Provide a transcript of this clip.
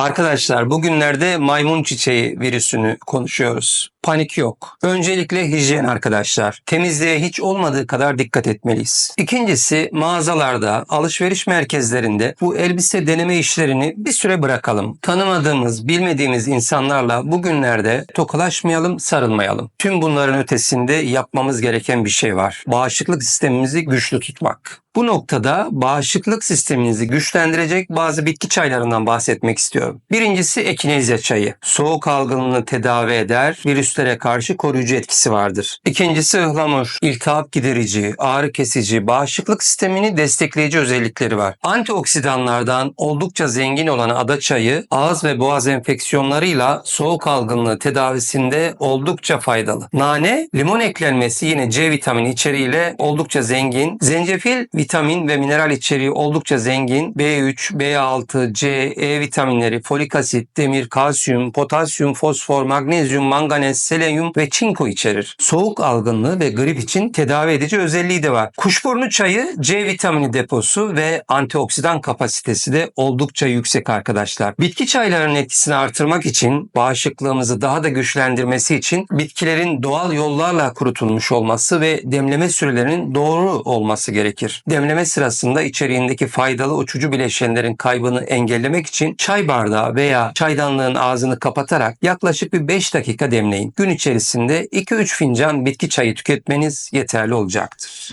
Arkadaşlar bugünlerde maymun çiçeği virüsünü konuşuyoruz. Panik yok. Öncelikle hijyen arkadaşlar. Temizliğe hiç olmadığı kadar dikkat etmeliyiz. İkincisi mağazalarda, alışveriş merkezlerinde bu elbise deneme işlerini bir süre bırakalım. Tanımadığımız, bilmediğimiz insanlarla bugünlerde tokalaşmayalım, sarılmayalım. Tüm bunların ötesinde yapmamız gereken bir şey var. Bağışıklık sistemimizi güçlü tutmak. Bu noktada bağışıklık sisteminizi güçlendirecek bazı bitki çaylarından bahsetmek istiyorum. Birincisi ekinezya çayı. Soğuk algınlığını tedavi eder, virüslere karşı koruyucu etkisi vardır. İkincisi ıhlamur. İltihap giderici, ağrı kesici, bağışıklık sistemini destekleyici özellikleri var. Antioksidanlardan oldukça zengin olan ada çayı ağız ve boğaz enfeksiyonlarıyla soğuk algınlığı tedavisinde oldukça faydalı. Nane, limon eklenmesi yine C vitamini içeriğiyle oldukça zengin. Zencefil vitamin ve mineral içeriği oldukça zengin. B3, B6, C, E vitaminleri, folik asit, demir, kalsiyum, potasyum, fosfor, magnezyum, manganez, selenyum ve çinko içerir. Soğuk algınlığı ve grip için tedavi edici özelliği de var. Kuşburnu çayı C vitamini deposu ve antioksidan kapasitesi de oldukça yüksek arkadaşlar. Bitki çaylarının etkisini artırmak için bağışıklığımızı daha da güçlendirmesi için bitkilerin doğal yollarla kurutulmuş olması ve demleme sürelerinin doğru olması gerekir. Demleme sırasında içeriğindeki faydalı uçucu bileşenlerin kaybını engellemek için çay bardağı veya çaydanlığın ağzını kapatarak yaklaşık bir 5 dakika demleyin. Gün içerisinde 2-3 fincan bitki çayı tüketmeniz yeterli olacaktır.